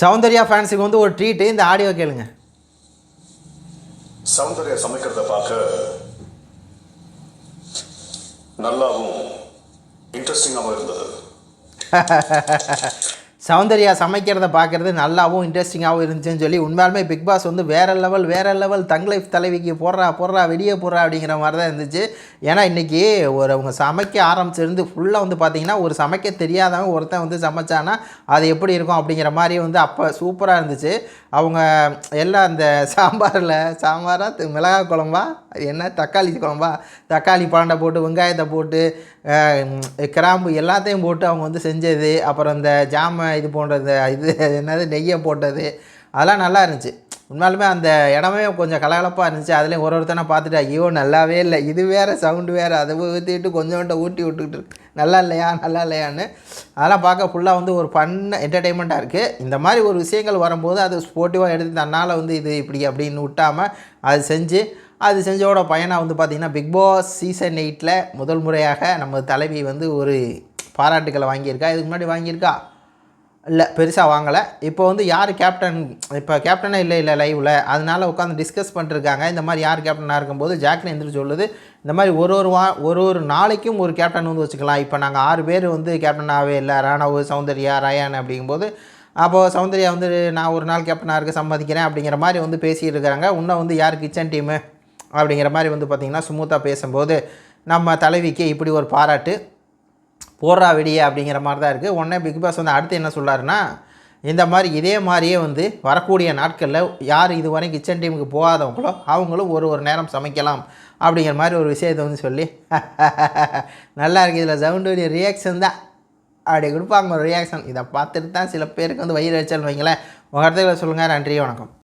சௌந்தர்யா ஃபேன்ஸுக்கு வந்து ஒரு ட்ரீட்டு இந்த ஆடியோ கேளுங்க. சௌந்தர்யா சமைக்கிறத பார்க்க நல்லாவும் இன்ட்ரெஸ்டிங்காகவும் இருந்தது. சௌந்தர்யா சமைக்கிறத பார்க்குறது நல்லாவும் இன்ட்ரெஸ்டிங்காகவும் இருந்துச்சுன்னு சொல்லி உண்மையாலுமே பிக் பாஸ் வந்து வேறு லெவல் வேறு லெவல் தங் லைஃப் தலைவிக்கு போடுறா போடுறா வெளியே போடுறா அப்படிங்கிற மாதிரி தான் இருந்துச்சு. ஏன்னா இன்றைக்கி ஒரு அவங்க சமைக்க ஆரம்பிச்சிருந்து ஃபுல்லாக வந்து பார்த்திங்கன்னா ஒரு சமைக்க தெரியாதவங்க ஒருத்தன் வந்து சமைச்சானா அது எப்படி இருக்கும் அப்படிங்கிற மாதிரி வந்து அப்போ சூப்பராக இருந்துச்சு. அவங்க எல்லாம் அந்த சாம்பாரில் சாம்பாராக மிளகா மிளகாய் குழம்பா என்ன தக்காளி குழம்பா? தக்காளி பாண்டை போட்டு வெங்காயத்தை போட்டு கிராம்பு எல்லாத்தையும் போட்டு அவங்க வந்து செஞ்சது. அப்புறம் இந்த ஜாமை இது போன்றது இது என்னது நெய்யை போட்டது. அதெல்லாம் நல்லா இருந்துச்சு. உண்மையாலுமே அந்த இடமே கொஞ்சம் கலகலப்பாக இருந்துச்சு. அதுலேயும் ஒரு ஒருத்தனை பார்த்துட்டு ஐயோ நல்லாவே இல்லை. இது வேறு சவுண்டு வேறு. அதை ஊற்றிட்டு கொஞ்சோண்ட ஊட்டி விட்டுக்கிட்டு இருக்கு. நல்லா இல்லையா நல்லா இல்லையான்னு. அதெல்லாம் பார்க்க ஃபுல்லாக வந்து ஒரு பண்ண என்டர்டெயின்மெண்ட்டாக இருக்குது இந்த மாதிரி ஒரு விஷயங்கள் வரும்போது அது ஸ்போர்ட்டிவாக எடுத்து தன்னால் வந்து இது இப்படி அப்படின்னு விட்டாமல் அது செஞ்சு அது செஞ்சோட பயனாக வந்து பார்த்திங்கன்னா பிக் பாஸ் சீசன் எயிட்டில் முதல் முறையாக நம்ம தலைவி வந்து ஒரு பாராட்டுக்களை வாங்கியிருக்கா. இதுக்கு முன்னாடி வாங்கியிருக்கா? இல்லை பெருசாக வாங்கலை. இப்போ வந்து யார் கேப்டன் இப்போ கேப்டனே இல்லை இல்லை லைவில் அதனால் உட்காந்து டிஸ்கஸ் பண்ணிருக்காங்க இந்த மாதிரி யார் கேப்டனாக இருக்கும்போது ஜாக்னி எந்திரிச்சு சொல்லுது இந்த மாதிரி ஒரு ஒரு வா ஒரு ஒரு நாளைக்கும் ஒரு கேப்டன் வந்து வச்சுக்கலாம். இப்போ நாங்கள் ஆறு பேர் வந்து கேப்டனாகவே இல்லை. ராணவ் சௌந்தர்யா ரயான் அப்படிங்கும்போது அப்போது சௌந்தர்யா வந்து நான் ஒரு நாள் கேப்டனாக இருக்க சம்மதிக்கிறேன் அப்படிங்கிற மாதிரி வந்து பேசிகிட்டு இருக்கிறாங்க இன்னும் வந்து யார் கிச்சன் டீமு அப்படிங்கிற மாதிரி வந்து பார்த்திங்கன்னா சுமூத்தாக பேசும்போது நம்ம தலைவிக்கு இப்படி ஒரு பாராட்டு. போடுறா வெடியே அப்படிங்கிற மாதிரி தான் இருக்குது உடனே பிக் பாஸ் வந்து அடுத்து என்ன சொல்கிறாருன்னா இந்த மாதிரி இதே மாதிரியே வந்து வரக்கூடிய நாட்களில் யார் இதுவரை கிச்சன் டீமுக்கு போகாதவங்களோ அவங்களும் ஒரு ஒரு நேரம் சமைக்கலாம் அப்படிங்கிற மாதிரி ஒரு விஷயத்தை வந்து சொல்லி நல்லா இருக்குது இதில் சவுண்டுடைய ரியாக்ஷன் தான். அப்படி கொடுப்பாங்க. ஒரு ரியாக்ஷன் இதை பார்த்துட்டு தான் சில பேருக்கு வந்து வயிறு வச்சல் வைங்களேன். உங்கள் இடத்துல சொல்லுங்கள் நன்றி வணக்கம்.